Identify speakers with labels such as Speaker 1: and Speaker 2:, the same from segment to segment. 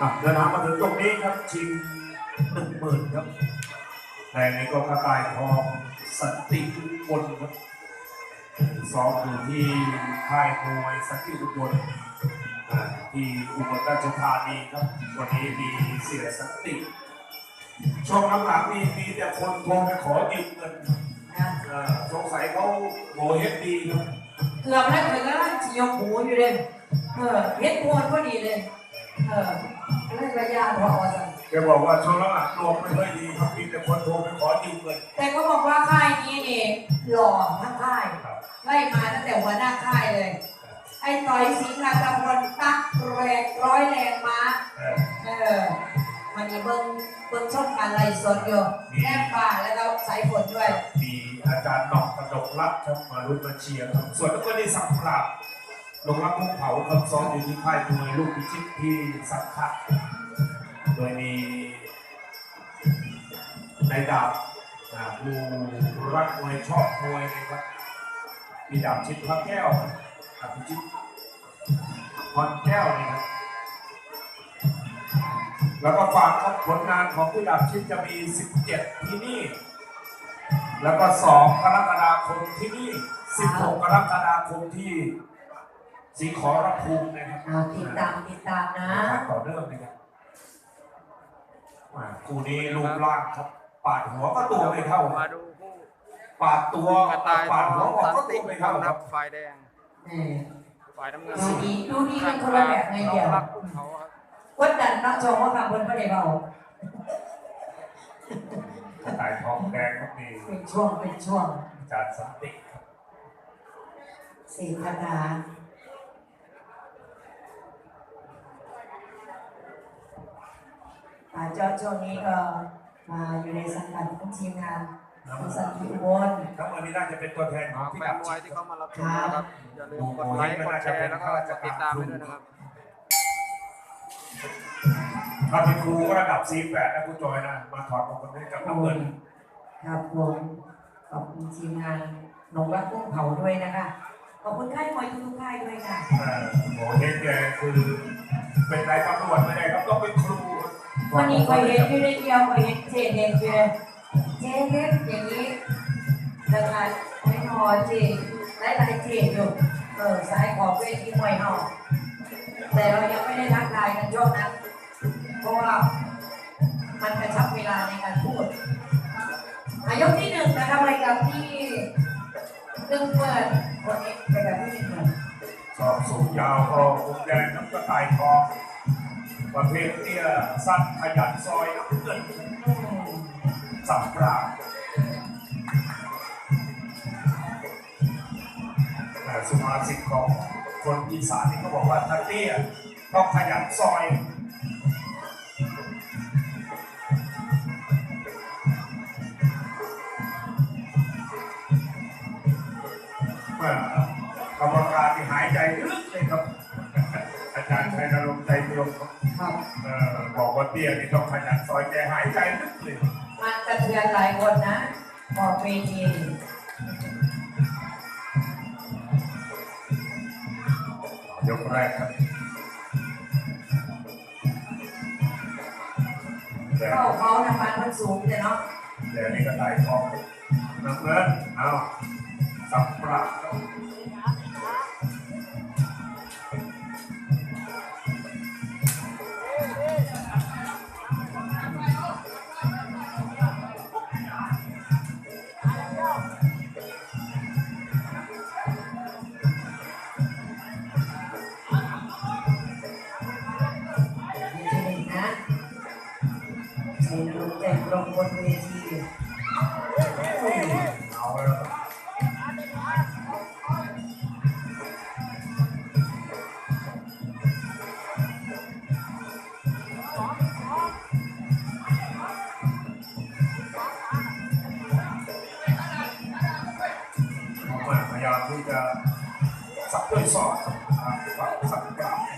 Speaker 1: อะเดินทางมาถึงตรงนี้ครับชิงหนึ่งหมื่นครับ แต่ในกองกระต่ายทองสันติอุบลครับซ้อมอยู่ที่ค่ายมวยสันติอุบลอ่าที่อุบลราชธานีครับ วันนี้มีเสียสันติช่วงหลังๆนี่มีแต่คนโทรไปขอยืมเงินสงสัยเขาโมเฮ็ดดีครับ
Speaker 2: เกือบแล้วเกือบแล้วจะยกหูอยู่เลยเออเฮ็ดมวนพอดีเลย เออเรื่องระยะพอสั่น
Speaker 1: แกบอกว่าช่วงหลังๆดวงไม่ค่อยดีครับมีแต่คนโทรไปขอยืมเงิน
Speaker 2: แต่ก็บอกว่าค่ายนี้นี่หล่อทั้งค่ายไล่มาตั้งแต่หัวหน้าค่ายเลย ไอ้ต่อยสิงห์นาตะพลตักแรงร้อยแรงมา
Speaker 1: เออ
Speaker 2: เออมันมีเบิ้งเบิ้งช่องการไล่สดอยู่แนบป่าแล้วก็สายฝนด้วย
Speaker 1: มีอาจารย์หนอกกระดกรักครับมารุ่นมาเชียร์ครับส่วนแล้วก็ได้สังปราบ ลงรักพุ่งเผาครับซ้อมอยู่ที่ค่ายมวยลูกพิชิตที่สังขะโดยมีนายดาบผู้รักมวยชอบมวยนะครับมีดาบชิดพระแก้วดาบพิชิตพรแก้วนี่ครับแล้วก็ฝากครับผลงานของผู้ดาบชิดจะมี 17 ที่นี่ แล้วก็ 2 กรกฎาคมที่นี่ 16 กรกฎาคมที่ สีขอรภูมินะครับ
Speaker 2: อ่าติดตามติดตามนะ
Speaker 1: ทางต่อเนื่องนะครับอ่าคู่นี้รูปร่างครับ ปาดหัวก็ตัวไม่เท่า
Speaker 3: มาดูคู่
Speaker 1: ปาดตัว
Speaker 3: กระต่าย
Speaker 1: ปาดหัวออก
Speaker 3: สัน
Speaker 1: ก็
Speaker 3: ติ
Speaker 1: ตัวไม่เท่า
Speaker 3: ค
Speaker 1: ค
Speaker 3: รั
Speaker 1: รั
Speaker 3: บบฝ่ายแดง
Speaker 2: นี่
Speaker 3: ฝ่ายน้ำเงิน
Speaker 2: ดูดีดูดีกันคนละแบบไงเดียว
Speaker 3: รักกุ้งเขาครับ
Speaker 2: วัดดันนักชมว่าขับบนพระเดชเบาก
Speaker 1: ระต่ายทองแดงก็มี
Speaker 2: เป็นช่วงเป็นช่วง
Speaker 1: อาจารย์สันติครับ
Speaker 2: สี่คาถา อาเจ้าช่วงนี้ก็มาอยู่ในสังกัดของทีมงานของสันติอุบล
Speaker 1: ทั้งหมดนี้น่าจะเป็นตัวแทนของ
Speaker 3: แฟ
Speaker 1: พี่
Speaker 3: น
Speaker 1: ดับ
Speaker 3: มว
Speaker 1: ชิ
Speaker 3: ย
Speaker 1: ด
Speaker 3: ที่เขามารับชมนะครับอย่าลืมกดไลค์กดแชร์แล้วก็กดติดตามไปด้วยนะครับ
Speaker 1: ถ้าเป็นครูก็ระดับ C8 นะคุณจอยนะ มาถอดมงคลให้กับน้ำเงิน
Speaker 2: ครับผมขอบคุณทีมงานหนองรักกุ้งเผาด้วยนะคะขอบคุณค่ายมวยทุกๆค่ายด้วยค่ะ
Speaker 1: เอ่อโหเฮดแกคือเป็นนายตำรวจไม่ได้ครับต้องเป็นครู
Speaker 2: วันนี้คอยเห็นอยู่ในเดียวคอยเห็นเจเด็กอยู่เลยเจเด็กอย่างนี้นะคะไม่นอเจหลายหลายเจอยู่เออสายของเวทีมวยเฮาแต่เรายังไม่ได้ทักทายกันช่วงนั้นเพราะว่ามันกระชับเวลาในการพูดอายกที่หนึ่งนะคะรายการที่หนึ่งเปิดคนนี้รายการที่หนึ่ง
Speaker 1: สอบสูงยาวก็มุมแดงน้ำกระต่ายทอง ประเภทเตี้ยสั้นขยันซอยน้ำเงิน
Speaker 2: อืม
Speaker 1: สับปราบแต่สุภาษิตของคนอีสานนี่เขาบอกว่าถ้าเตี้ยต้องขยันซอยกรรมการที่หายใจลึกเลยครับ อาจารย์ชัยนรงค์ใจ ตรงครับ
Speaker 2: ครับ
Speaker 1: เอ่อบอกว่าเตี้ยนี่ต้องขยันซอยแกหายใจลึกเลย
Speaker 2: มันกระเทือนหลายคนนะออกเวที
Speaker 1: ยกแรกครับแต่
Speaker 2: เข้าเขาทำงานมันสูงแต่เนาะ
Speaker 1: แต่นี่ก็ไต่ทองน้ำเงินเอาสับปราบ
Speaker 2: เสีลงแต่งลงบนเวที
Speaker 1: เอาแล้วครับพยายามที่จะสับด้วยศอกครับสับกับ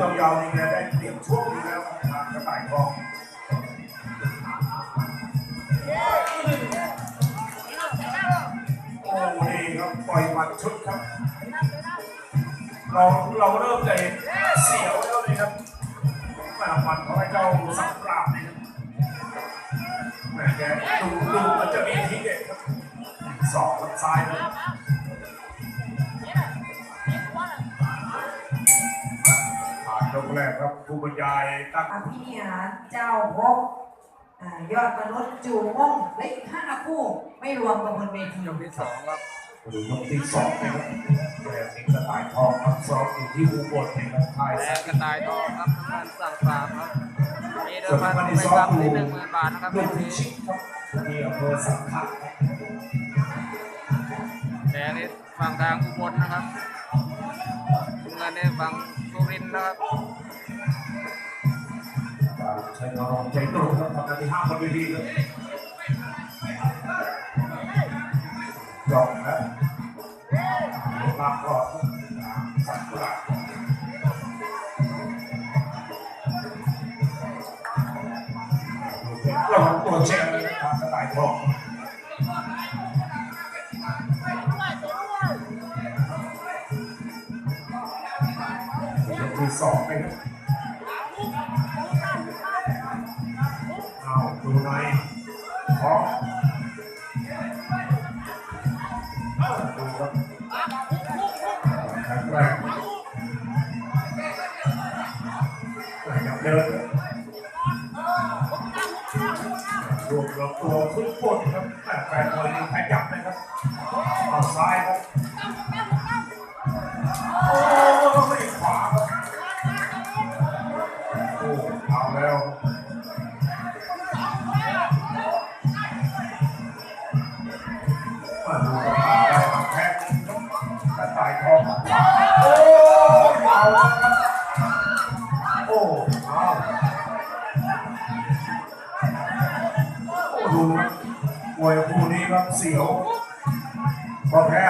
Speaker 1: ยาวๆนี่แกได้เปรียบช่วงนี้แล้วทางกระต่ายกองโอ้ดีครับปล่อยหมัดชุดครับ เราเราเริ่มจะเห็นเสียวแล้วนี่ครับหมาหมัดของไอ้เจ้าสับปราบนี่ครับแหมแกดูดูมันจะมีทิ้งเด็ดครับสองซ้ายเลย ยกแรกครับผู้บรรยายตั้ง
Speaker 2: อภินิหารเจ้าพกอ่ายอดมนุษย์จูม่งและอีกห้าคู่ไม่รวมกับบนเวที
Speaker 3: ยกที่สองครับ
Speaker 1: ดูยกที่สองนะครับแต่สิงห์สไตล์ทองครับซ้อมอยู่ที่อุบลนะครับค่าย
Speaker 3: แด
Speaker 1: สั
Speaker 3: ง
Speaker 1: ง
Speaker 3: กระต่ายทองครับทำงานสั่งปราบครับมีเดิมพันไปซ้อมที่หนึ่งหมื่นบาทนะครับ
Speaker 1: ลู
Speaker 3: เป็น
Speaker 1: ก
Speaker 3: นี้
Speaker 1: ชิคครับที่อำเภอสังขะครับ
Speaker 3: แดงนี่ฝั่งทางอุบลนะครับเงินนี่ฝั่ง สุรินทร์นะครับ
Speaker 1: การใช้นรงใจตรงครับทำหน้าที่ห้ามบนเวทีครับจอกนะลากรอดครับสังกุระระวังตัวเช็คทางกระต่ายทอง สองไปครับเอาดูในของเออดูครับแข็งแรงอยากเดินรวมรวมตัวขึ้นบนครับแต่แฟนมวยนี่ขยั ทองโอ้เอาโอ้เอาดูครับมวยคู่นี้ครับเสียวพอแพ้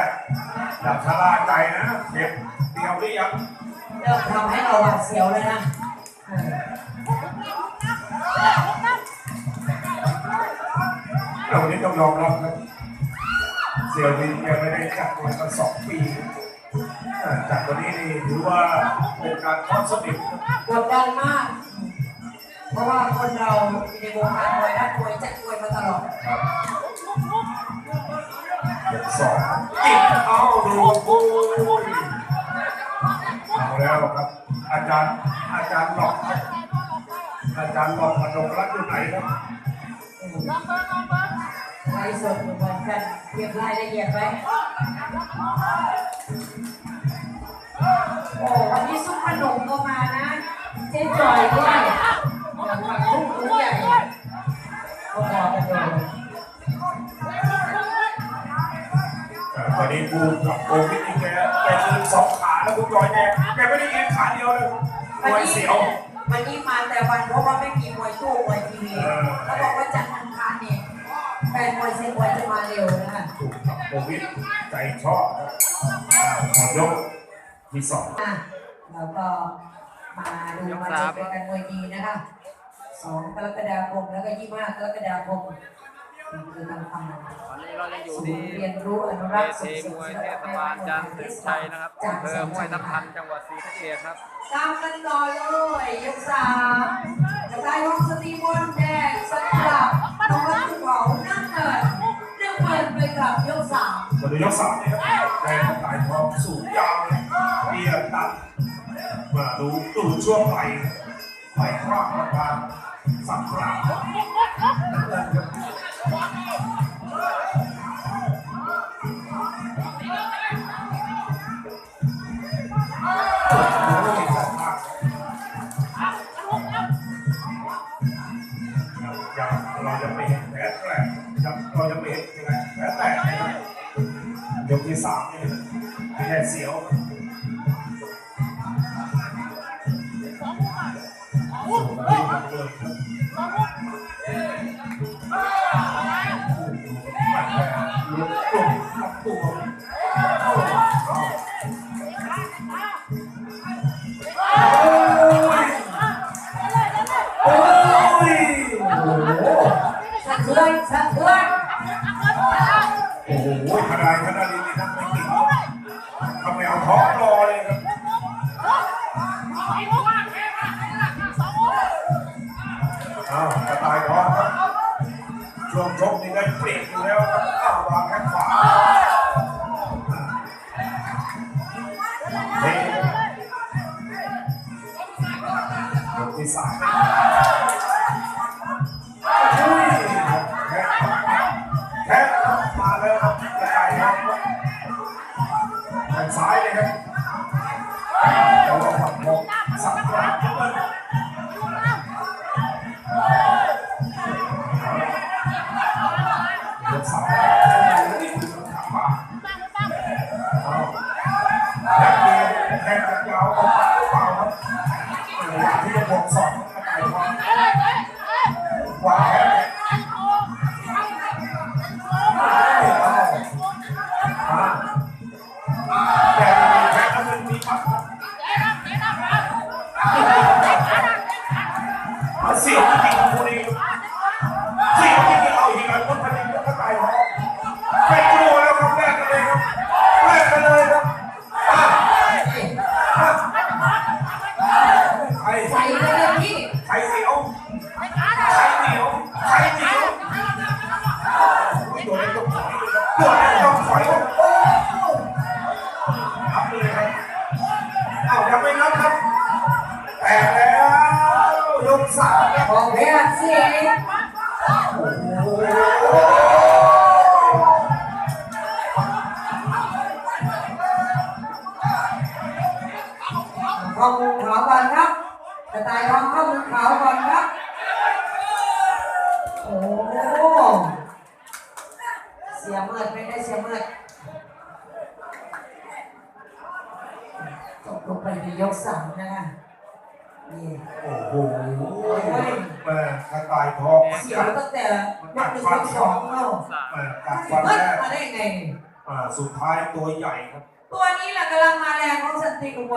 Speaker 1: ดับชะลาใจนะเข็มเดียวหรือยัง
Speaker 2: เริ่มทำให้เราหวาดเสียวเลยนะเออ
Speaker 1: แต่วันนี้ต้องยอมรับครับเสียววินแกไม่ได้จัดมวยมาสองปี เอ่อจัดวันนี้นี่ถือว่าเป็นการทอดสนิทครับ
Speaker 2: กดดันมาก เพราะว่าคนเราอยู่ในวงการมวยนักมวยจัดมวยมาตลอด
Speaker 1: ครับยกสองกินเอาดูโอ้ยเอาแล้วครับ อาจารย์อาจารย์หลอกครับอาจารย์หลอกพนมรัตน์อยู่ไหนครับ
Speaker 2: ไลฟ์สดเหมือนกันเก็บรายละเอียดไว้โอ้วัน นี้ซุปขนมก็มานะ เจ๊จอยด้วยอย่างผักบุ้งตัวใหญ่ก็รอกันเลย
Speaker 1: แต่ตอนนี้กูกับโควิดนี่แกแกยืนสองขาแล้วกูจอยแกแกไม่ได้ยืนขาเดียวเลยม
Speaker 2: วัน
Speaker 1: วย
Speaker 2: นี้
Speaker 1: เสียว
Speaker 2: วันนี้มาแต่วันเพราะว่าไม่มีมวยตู้มวยทีวีแล้วบอกว่าจันทร์อังคารเนี่ยแฟนมวยเซนมวยจะมาเร็วนะคะ
Speaker 1: ถูกกับโควิดใจชอบครับอ่าหมดยกที่สอง
Speaker 2: อะ แล้วก็มาดูมาชมรายการมวยดีนะคะสองกรกฎาคมแล้วก็ยี่ห้ากรกฎาคมคือทางฝั่ง
Speaker 3: วันนี้เรายังอยู่ที่
Speaker 2: เรียนรู้อนุรักษ์ส่งเสริ
Speaker 3: มวยเทศบาลจันทร์ศึกชัยนะครับ
Speaker 2: จาก
Speaker 3: อำเภอห้วยทับทันจังหวัดศรีสะเกษครับ
Speaker 2: ตามกันต่อเลยยกสามจะได้ห้องสตีมบอลแดงสำหรับน้องรักเบานั่งเกิดเรื่องเปิดไปกับยกสาม
Speaker 1: มาดูยกสามเนี่ครับแดงสายทองสูงยาวเลยเบียร์ตัด มาดูดูช่วงไหลไหลครอบงประมาสักกลางนั่นเลยครับ โอ้โหทนายทนายดีนะไม่ติดทำไมเอา
Speaker 2: ท้อ
Speaker 1: งรอเลยครับ วางแข้งขวาเฮ้ยยกที่สาม อ้าวแข้งเดียวแข้งยาวเอาปกหรือเปล่าครับที่จะบวกสองกระจายความวา นับเลยครับอ้าวยังไม่นับครับแตกแล้วยกสามครับ
Speaker 2: ของแพ้เสีย
Speaker 1: โอ้โห
Speaker 2: ข้ามุมขาวก่อนครับกระต่ายทองข้ามุมขาวก่อนครับ โอ้เสียเมือดไม่ได้เสียเมือด จบลงไปในยกสามนะคะนี่
Speaker 1: โอ้โหแม่กระต่ายทองมัน
Speaker 2: เสีย
Speaker 1: กัด
Speaker 2: ตั้งแต่ยกหนึ่งยกสองเข้า
Speaker 1: แม่กัดฟัน
Speaker 2: เฮ้ย
Speaker 1: แรก
Speaker 2: มาได้ยังไง
Speaker 1: อ่าสุดท้ายตัวใหญ่ครับ
Speaker 2: ตัวนี้แหละกำลังมาแรงของสันติอุบล